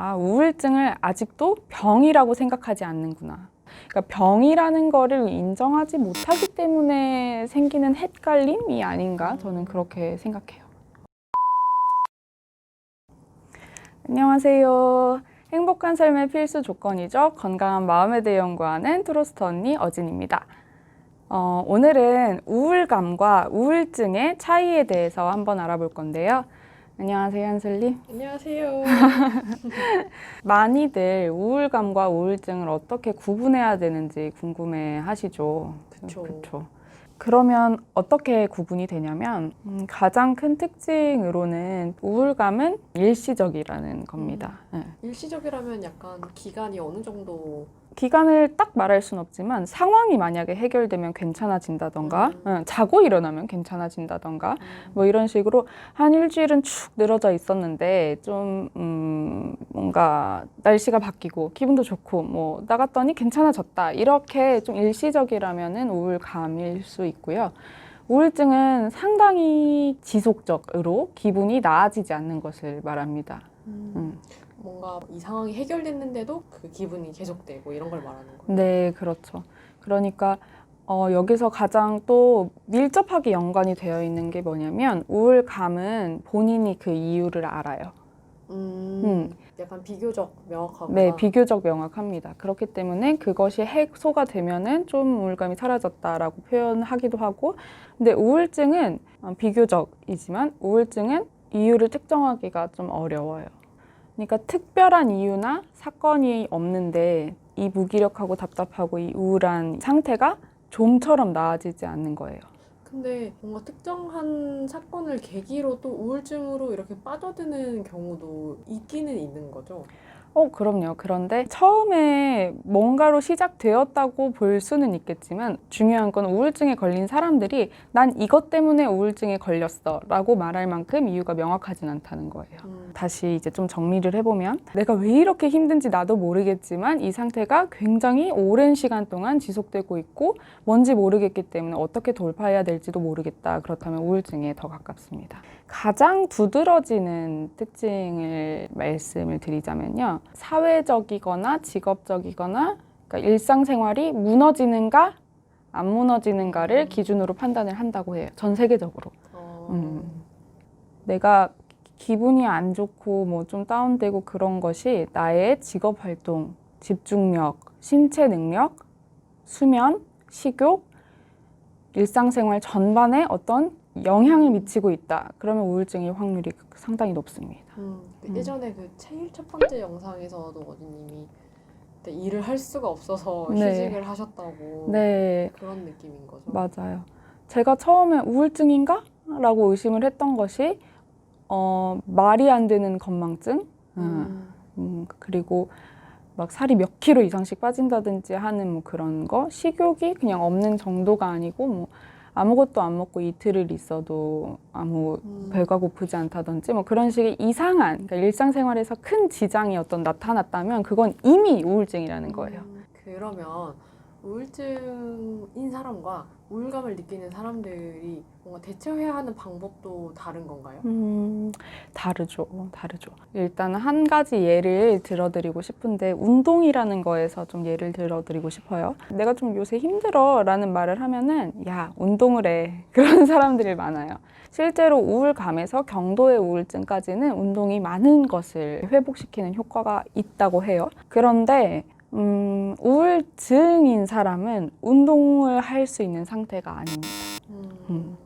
아, 우울증을 아직도 병이라고 생각하지 않는구나. 그러니까 병이라는 거를 인정하지 못하기 때문에 생기는 헷갈림이 아닌가 저는 그렇게 생각해요. 안녕하세요. 행복한 삶의 필수 조건이죠. 건강한 마음에 대해 연구하는 트로스트 언니 어진입니다. 어, 오늘은 우울감과 우울증의 차이에 대해서 한번 알아볼 건데요. 안녕하세요, 한슬님. 안녕하세요. 많이들 우울감과 우울증을 어떻게 구분해야 되는지 궁금해 하시죠. 그쵸. 그쵸. 그러면 어떻게 구분이 되냐면 음, 가장 큰 특징으로는 우울감은 일시적이라는 겁니다. 예. 일시적이라면 약간 기간이 어느 정도 기간을 딱 말할 순 없지만 상황이 만약에 해결되면 괜찮아진다던가 음. 응, 자고 일어나면 괜찮아진다던가 음, 뭐 이런 식으로 한 일주일은 축 늘어져 있었는데 좀 음, 뭔가 날씨가 바뀌고 기분도 좋고 뭐 나갔더니 괜찮아졌다 이렇게 좀 일시적이라면은 우울감일 수 있고요. 우울증은 상당히 지속적으로 기분이 나아지지 않는 것을 말합니다. 음, 음. 뭔가 이 상황이 해결됐는데도 그 기분이 계속되고 이런 걸 말하는 거예요. 네, 그렇죠. 그러니까 어, 여기서 가장 또 밀접하게 연관이 되어 있는 게 뭐냐면 우울감은 본인이 그 이유를 알아요. 음, 음. 약간 비교적 명확하구나. 네, 비교적 명확합니다. 그렇기 때문에 그것이 해소가 되면은 좀 우울감이 사라졌다라고 표현하기도 하고, 근데 우울증은 어, 비교적이지만 우울증은 이유를 특정하기가 좀 어려워요. 그러니까 특별한 이유나 사건이 없는데 이 무기력하고 답답하고 이 우울한 상태가 좀처럼 나아지지 않는 거예요. 근데 뭔가 특정한 사건을 계기로 또 우울증으로 이렇게 빠져드는 경우도 있기는 있는 거죠. 어, 그럼요. 그런데 처음에 뭔가로 시작되었다고 볼 수는 있겠지만 중요한 건 우울증에 걸린 사람들이 난 이것 때문에 우울증에 걸렸어 라고 말할 만큼 이유가 명확하진 않다는 거예요. 음, 다시 이제 좀 정리를 해보면 내가 왜 이렇게 힘든지 나도 모르겠지만 이 상태가 굉장히 오랜 시간 동안 지속되고 있고 뭔지 모르겠기 때문에 어떻게 돌파해야 될지도 모르겠다. 그렇다면 우울증에 더 가깝습니다. 가장 두드러지는 특징을 말씀을 드리자면요. 사회적이거나 직업적이거나 그러니까 일상생활이 무너지는가 안 무너지는가를 음. 기준으로 판단을 한다고 해요. 전 세계적으로. 어, 음. 내가 기분이 안 좋고 뭐 좀 다운되고 그런 것이 나의 직업 활동, 집중력, 신체 능력, 수면, 식욕, 일상생활 전반에 어떤 영향을 미치고 있다. 그러면 우울증일 확률이 상당히 높습니다. 음, 그 음. 예전에 그 제일 첫 번째 영상에서도 어진님이 그때 일을 할 수가 없어서 네. 휴직을 하셨다고 네, 그런 느낌인 거죠. 맞아요. 제가 처음에 우울증인가? 라고 의심을 했던 것이 어, 말이 안 되는 건망증, 음. 음. 음, 그리고 막 살이 몇 킬로 이상씩 빠진다든지 하는 뭐 그런 거 식욕이 그냥 없는 정도가 아니고 뭐 아무것도 안 먹고 이틀을 있어도 아무 음. 배가 고프지 않다든지 뭐 그런 식의 이상한 그러니까 일상생활에서 큰 지장이 어떤 나타났다면 그건 이미 우울증이라는 거예요. 음, 그러면 우울증인 사람과 우울감을 느끼는 사람들이 뭔가 대처해야 하는 방법도 다른 건가요? 음, 다르죠. 다르죠. 일단 한 가지 예를 들어드리고 싶은데 운동이라는 거에서 좀 예를 들어드리고 싶어요. 내가 좀 요새 힘들어 라는 말을 하면은 야, 운동을 해. 그런 사람들이 많아요. 실제로 우울감에서 경도의 우울증까지는 운동이 많은 것을 회복시키는 효과가 있다고 해요. 그런데 음, 우울증인 사람은 운동을 할 수 있는 상태가 아닙니다. 음.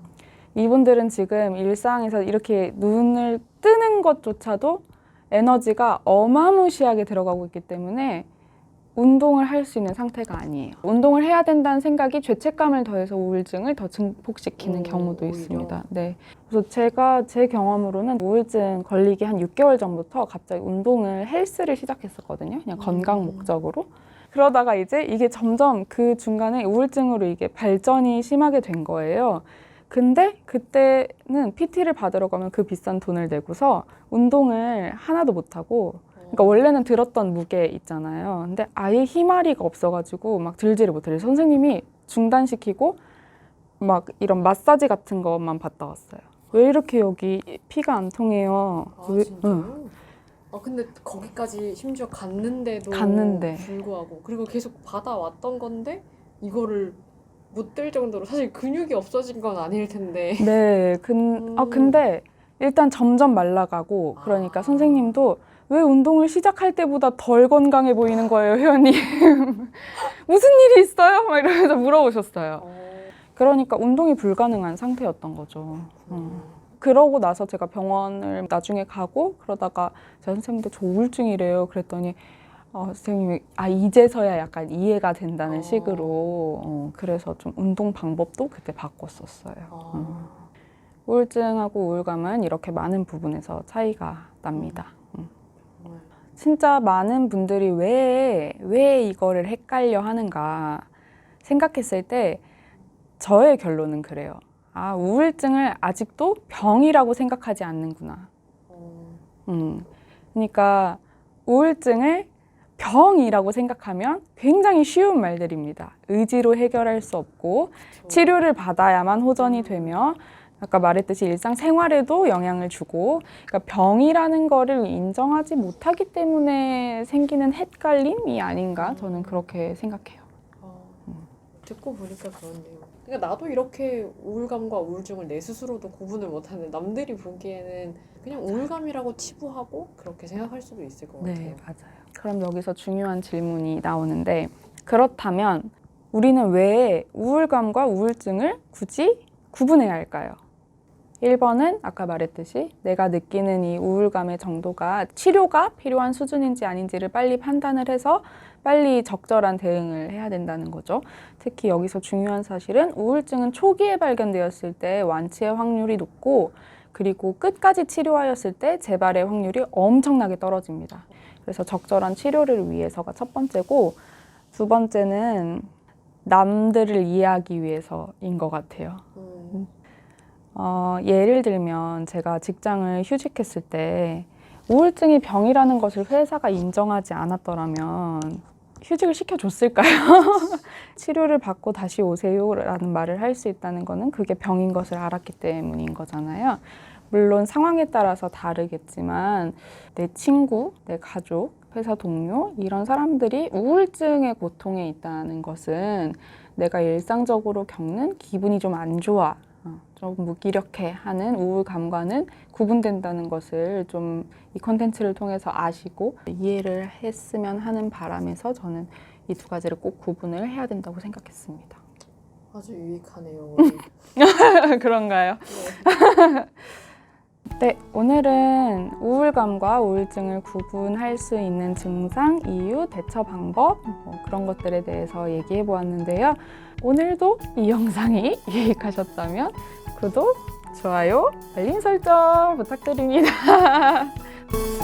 이분들은 지금 일상에서 이렇게 눈을 뜨는 것조차도 에너지가 어마무시하게 들어가고 있기 때문에 운동을 할 수 있는 상태가 아니에요. 운동을 해야 된다는 생각이 죄책감을 더해서 우울증을 더 증폭시키는 오, 경우도 오히려. 있습니다. 네. 그래서 제가 제 경험으로는 우울증 걸리기 한 6개월 전부터 갑자기 운동을 헬스를 시작했었거든요. 그냥 건강 음. 목적으로. 그러다가 이제 이게 점점 그 중간에 우울증으로 이게 발전이 심하게 된 거예요. 근데 그때는 PT를 받으러 가면 그 비싼 돈을 내고서 운동을 하나도 못하고 그러니까 원래는 들었던 무게 있잖아요. 근데 아예 힘아리가 없어가지고 막 들지를 못해요. 선생님이 중단시키고 막 이런 마사지 같은 것만 받다 왔어요. 왜 이렇게 여기 피가 안 통해요? 아 왜-? 응. 아 근데 거기까지 심지어 갔는데도 갔는데. 불구하고 그리고 계속 받아왔던 건데 이거를 못 들 정도로 사실 근육이 없어진 건 아닐 텐데 네, 근, 아, 음. 근데 일단 점점 말라가고 그러니까 아. 선생님도 왜 운동을 시작할 때보다 덜 건강해 보이는 거예요, 회원님? 무슨 일이 있어요? 막 이러면서 물어보셨어요. 어, 그러니까 운동이 불가능한 상태였던 거죠. 음. 그러고 나서 제가 병원을 나중에 가고 그러다가 제가 선생님한테 저 우울증이래요. 그랬더니 어, 선생님이 아 이제서야 약간 이해가 된다는 어. 식으로 어, 그래서 좀 운동 방법도 그때 바꿨었어요. 어. 음. 우울증하고 우울감은 이렇게 많은 부분에서 차이가 납니다. 음. 정말. 진짜 많은 분들이 왜, 왜 이거를 헷갈려 하는가 생각했을 때 저의 결론은 그래요. 아, 우울증을 아직도 병이라고 생각하지 않는구나. 어, 음. 그러니까 우울증을 병이라고 생각하면 굉장히 쉬운 말들입니다. 의지로 해결할 수 없고. 치료를 받아야만 호전이 음. 되며 아까 말했듯이 일상생활에도 영향을 주고 그러니까 병이라는 거를 인정하지 못하기 때문에 생기는 헷갈림이 아닌가 저는 그렇게 생각해요. 어, 음. 듣고 보니까 그렇네요. 그러니까 나도 이렇게 우울감과 우울증을 내 스스로도 구분을 못하는 남들이 보기에는 그냥 우울감이라고 치부하고 그렇게 생각할 수도 있을 것 같아요. 네, 맞아요. 그럼 여기서 중요한 질문이 나오는데 그렇다면 우리는 왜 우울감과 우울증을 굳이 구분해야 할까요? 1번은 아까 말했듯이 내가 느끼는 이 우울감의 정도가 치료가 필요한 수준인지 아닌지를 빨리 판단을 해서 빨리 적절한 대응을 해야 된다는 거죠. 특히 여기서 중요한 사실은 우울증은 초기에 발견되었을 때 완치의 확률이 높고 그리고 끝까지 치료하였을 때 재발의 확률이 엄청나게 떨어집니다. 그래서 적절한 치료를 위해서가 첫 번째고 두 번째는 남들을 이해하기 위해서인 것 같아요. 음, 어, 예를 들면 제가 직장을 휴직했을 때 우울증이 병이라는 것을 회사가 인정하지 않았더라면 휴직을 시켜줬을까요? 치료를 받고 다시 오세요라는 말을 할 수 있다는 거는 그게 병인 것을 알았기 때문인 거잖아요. 물론 상황에 따라서 다르겠지만 내 친구, 내 가족, 회사 동료 이런 사람들이 우울증의 고통에 있다는 것은 내가 일상적으로 겪는 기분이 좀 안 좋아, 어, 좀 무기력해 하는 우울감과는 구분된다는 것을 좀 이 컨텐츠를 통해서 아시고 이해를 했으면 하는 바람에서 저는 이 두 가지를 꼭 구분을 해야 된다고 생각했습니다. 아주 유익하네요. 그런가요? 네. 네, 오늘은 우울감과 우울증을 구분할 수 있는 증상, 이유, 대처 방법 뭐 그런 것들에 대해서 얘기해 보았는데요. 오늘도 이 영상이 유익하셨다면 구독, 좋아요, 알림 설정 부탁드립니다.